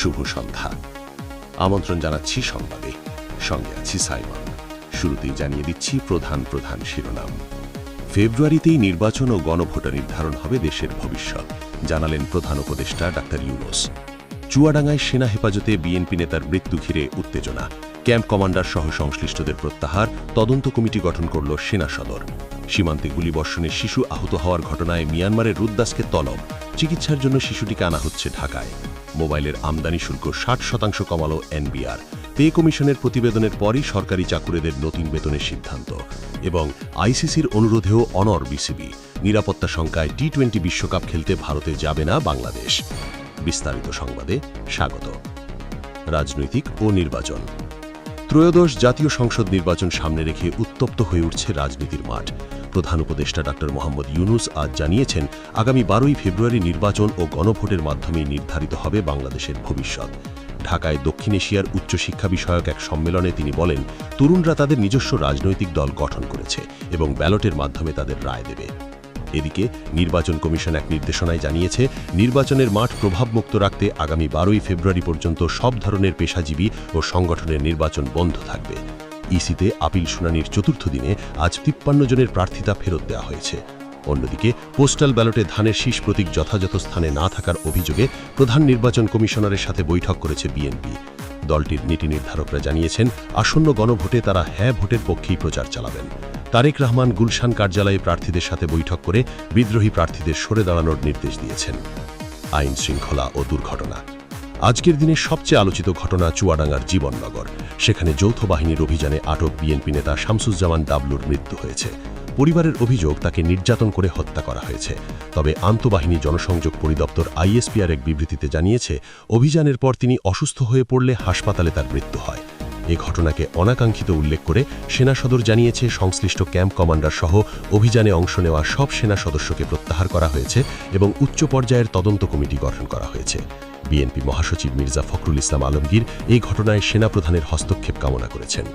শুভ সন্ধ্যা। আমন্ত্রণ জানাচ্ছি সংবাদে। সঙ্গে আছি সাইমন। শুরুতেই জানিয়ে দিচ্ছি প্রধান প্রধান শিরোনাম। ফেব্রুয়ারিতেই নির্বাচন ও গণভোটা নির্ধারণ হবে দেশের ভবিষ্যৎ, জানালেন প্রধান উপদেষ্টা ডাক্তার ইউনুস। চুয়াডাঙ্গায় সেনা হেফাজতে বিএনপি নেতার মৃত্যু ঘিরে উত্তেজনা। ক্যাম্প কমান্ডার সহ সংশ্লিষ্টদের প্রত্যাহার, তদন্ত কমিটি গঠন করল সেনা সদর। সীমান্তে গুলিবর্ষণে শিশু আহত হওয়ার ঘটনায় মিয়ানমারের রুদ্দাসকে তলব। চিকিৎসার জন্য শিশুটিকে আনা হচ্ছে ঢাকায়। মোবাইলের আমদানি শুল্ক ষাট শতাংশ কমালো এনবিআর। পে কমিশনের প্রতিবেদনের পরই সরকারি চাকুরেদের নতুন বেতনের সিদ্ধান্ত এবং আইসিসির অনুরোধেও অনর বিসিবি। নিরাপত্তা শঙ্কায় টি টোয়েন্টি বিশ্বকাপ খেলতে ভারতে যাবে না বাংলাদেশ। বিস্তারিত সংবাদে স্বাগত। রাজনৈতিক ও নির্বাচন। ত্রয়োদশ জাতীয় সংসদ নির্বাচন সামনে রেখে উত্তপ্ত হয়ে উঠছে রাজনীতির মাঠ। প্রধান উপদেষ্টা ডক্টর মোহাম্মদ ইউনুস আজ জানিয়েছেন, আগামী বারোই ফেব্রুয়ারি নির্বাচন ও গণভোটের মাধ্যমে নির্ধারিত হবে বাংলাদেশের ভবিষ্যৎ। ঢাকায় দক্ষিণ এশিয়ার উচ্চশিক্ষা বিষয়ক এক সম্মেলনে তিনি বলেন, তরুণরা তাদের নিজস্ব রাজনৈতিক দল গঠন করেছে এবং ব্যালটের মাধ্যমে তাদের রায় দেবে। এদিকে, নির্বাচন কমিশন এক নির্দেশনায় জানিয়েছে, নির্বাচনের মাঠ প্রভাবমুক্ত রাখতে আগামী বারোই ফেব্রুয়ারি পর্যন্ত সব ধরনের পেশাজীবী ও সংগঠনের নির্বাচন বন্ধ থাকবে। ইসিতে আপিল শুনানির চতুর্থ দিনে আজ তিপ্পান্ন জনের প্রার্থিতা ফেরত দেওয়া হয়েছে। অন্যদিকে, পোস্টাল ব্যালটে ধানের শীষ প্রতীক যথাযথ স্থানে না থাকার অভিযোগে প্রধান নির্বাচন কমিশনারের সাথে বৈঠক করেছে বিএনপি। দলটির নীতি নির্ধারকরা জানিয়েছেন, আসন্ন গণভোটে তারা হ্যাঁ ভোটের পক্ষেই প্রচার চালাবেন। তারেক রহমান গুলশান কার্যালয়ে প্রার্থীদের সাথে বৈঠক করে বিদ্রোহী প্রার্থীদের সরে দাঁড়ানোর নির্দেশ দিয়েছেন। আইন শৃঙ্খলা ও দুর্ঘটনা। আজকের দিনে সবচেয়ে আলোচিত ঘটনা চুয়াডাঙ্গার জীবননগর। সেখানে যৌথ বাহিনীর অভিযানে আটক বিএনপি নেতা শামসুজ্জামান ডাবলুর মৃত্যু হয়েছে। পরিবারের অভিযোগ, তাকে নির্যাতন করে হত্যা করা হয়েছে। তবে আন্তঃবাহিনী জনসংযোগ পরিদপ্তর আইএসপিআর এক বিবৃতিতে জানিয়েছে, অভিযানের পর তিনি অসুস্থ হয়ে পড়লে হাসপাতালে তার মৃত্যু হয়। এ ঘটনাকে অনাকাঙ্ক্ষিত উল্লেখ করে সেনা সদর জানিয়েছে, সংশ্লিষ্ট ক্যাম্প কমান্ডার সহ অভিযানে অংশ নেওয়া সব সেনা সদস্যকে প্রত্যাহার করা হয়েছে এবং উচ্চ পর্যায়ের তদন্ত কমিটি গঠন করা হয়েছে। বিএনপি মহাসচিব মির্জা ফখরুল ইসলাম আলমগীর এই ঘটনায় সেনাপ্রধানের হস্তক্ষেপ কামনা করেছেন।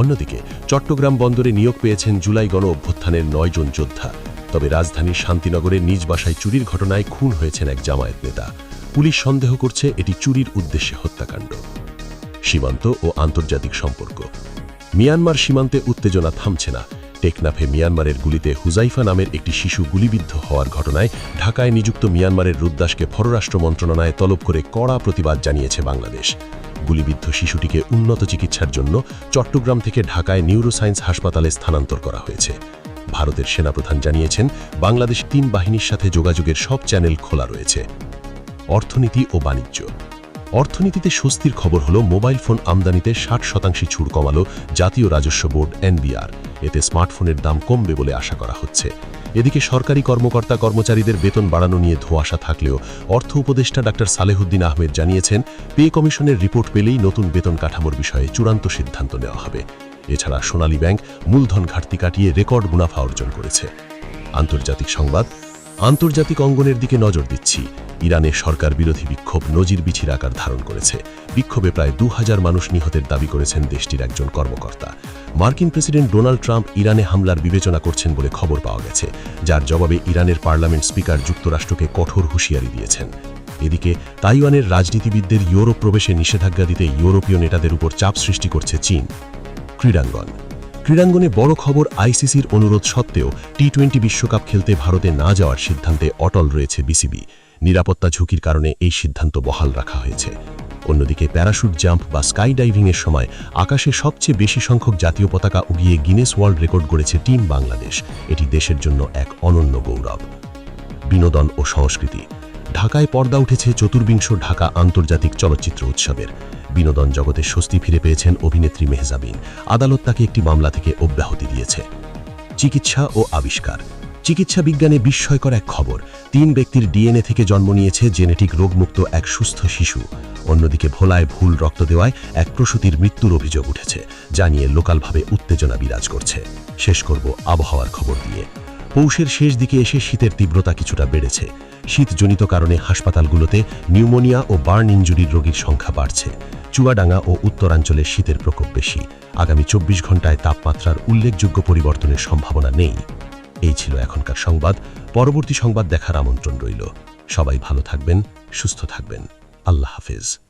অন্যদিকে, চট্টগ্রাম বন্দরে নিয়োগ পেয়েছেন জুলাই গণ অভ্যুত্থানের নয়জন যোদ্ধা। তবে রাজধানীর শান্তিনগরে নিজ বাসায় চুরির ঘটনায় খুন হয়েছেন এক জামায়াত নেতা। পুলিশ সন্দেহ করছে এটি চুরির উদ্দেশ্যে হত্যাকাণ্ড। সীমান্ত ও আন্তর্জাতিক সম্পর্ক। মিয়ানমার সীমান্তে উত্তেজনা থামছে না। টেকনাফে মিয়ানমারের গুলিতে হুজাইফা নামের একটি শিশু গুলিবিদ্ধ হওয়ার ঘটনায় ঢাকায় নিযুক্ত মিয়ানমারের রুদ্দাসকে পররাষ্ট্র মন্ত্রণালয়ে তলব করে কড়া প্রতিবাদ জানিয়েছে বাংলাদেশ। গুলিবিদ্ধ শিশুটিকে উন্নত চিকিৎসার জন্য চট্টগ্রাম থেকে ঢাকায় নিউরোসায়েন্স হাসপাতালে স্থানান্তর করা হয়েছে। ভারতের সেনাপ্রধান জানিয়েছেন, বাংলাদেশ তিন বাহিনীর সাথে যোগাযোগের সব চ্যানেল খোলা রয়েছে। অর্থনীতি ও বাণিজ্য। অর্থনীতিতে স্বস্তির খবর হল, মোবাইল ফোন আমদানিতে ষাট শতাংশী ছুট কমালো জাতীয় রাজস্ব বোর্ড এনবিআর। এতে স্মার্টফোনের দাম কমবে বলে আশা করা হচ্ছে। এদিকে সরকারি কর্মকর্তা কর্মচারীদের বেতন বাড়ানো নিয়ে ধোঁয়াশা থাকলেও অর্থ উপদেষ্টা ডাক্তার সালেহুদ্দিন আহমেদ জানিয়েছেন, পে কমিশনের রিপোর্ট পেলেই নতুন বেতন কাঠামোর বিষয়ে চূড়ান্ত সিদ্ধান্ত নেওয়া হবে। এছাড়া সোনালী ব্যাংক মূলধন ঘাটতি কাটিয়ে রেকর্ড মুনাফা অর্জন করেছে। আন্তর্জাতিক সংবাদ, আন্তর্জাতিক অঙ্গনের দিকে নজর দিচ্ছি। ইরানে সরকার বিরোধী বিক্ষোভ নজির বিছির আকার ধারণ করেছে। বিক্ষোভে প্রায় দু হাজার মানুষ নিহতের দাবি করেছেন দেশটির একজন কর্মকর্তা। মার্কিন প্রেসিডেন্ট ডোনাল্ড ট্রাম্প ইরানে হামলার বিবেচনা করছেন বলে খবর পাওয়া গেছে, যার জবাবে ইরানের পার্লামেন্ট স্পিকার যুক্তরাষ্ট্রকে কঠোর হুঁশিয়ারি দিয়েছেন। এদিকে, তাইওয়ানের রাজনীতিবিদদের ইউরোপ প্রবেশে নিষেধাজ্ঞা দিতে ইউরোপীয় নেতাদের উপর চাপ সৃষ্টি করছে চীন। ক্রীড়াঙ্গন। ক্রীড়াঙ্গনে বড় খবর আইসিসির অনুরোধ সত্ত্বেও টি টোয়েন্টি বিশ্বকাপ খেলতে ভারতে না যাওয়ার সিদ্ধান্তে অটল রয়েছে বিসিবি। নিরাপত্তা ঝুঁকির কারণে এই সিদ্ধান্ত বহাল রাখা হয়েছে। অন্যদিকে প্যারাশুট জাম্প বা স্কাই ডাইভিংয়ের সময় আকাশে সবচেয়ে বেশি সংখ্যক জাতীয় পতাকা উগিয়ে গিনেস ওয়ার্ল্ড রেকর্ড গড়েছে টিম বাংলাদেশ। এটি দেশের জন্য এক অনন্য গৌরব। বিনোদন ও সংস্কৃতি। ঢাকায় পর্দা উঠেছে চতুর্বিংশ ঢাকা আন্তর্জাতিক চলচ্চিত্র উৎসবের। বিনোদন জগতে স্বস্তি ফিরে পেয়েছেন অভিনেত্রী মেহজাবিন। আদালত তাকে একটি মামলা থেকে অব্যাহতি দিয়েছে। চিকিৎসা ও আবিষ্কার। চিকিৎসা বিজ্ঞানে বিস্ময়কর এক খবর। তিন ব্যক্তির ডিএনএ থেকে জন্ম নিয়েছে জেনেটিক রোগমুক্ত এক সুস্থ শিশু। অন্যদিকে ভোলায় ভুল রক্ত দেওয়ায় এক প্রসূতির মৃত্যুর অভিযোগ উঠেছে, যা নিয়ে লোকালভাবে উত্তেজনা বিরাজ করছে। শেষ করব আবহাওয়ার খবর দিয়ে পৌষের শেষ দিকে এসে শীতের তীব্রতা কিছুটা বেড়েছে। শীতজনিত কারণে হাসপাতালগুলোতে নিউমোনিয়া ও বার্ন ইঞ্জুরির রোগীর সংখ্যা বাড়ছে। চুয়াডাঙ্গা ও উত্তরাঞ্চলে শীতের প্রকোপ বেশি। আগামী চব্বিশ ঘন্টায় তাপমাত্রার উল্লেখযোগ্য পরিবর্তনের সম্ভাবনা নেই। এই ছিল এখনকার সংবাদ। পরবর্তী সংবাদ দেখার আমন্ত্রণ রইল। সবাই ভালো থাকবেন, সুস্থ থাকবেন। আল্লাহ হাফেজ।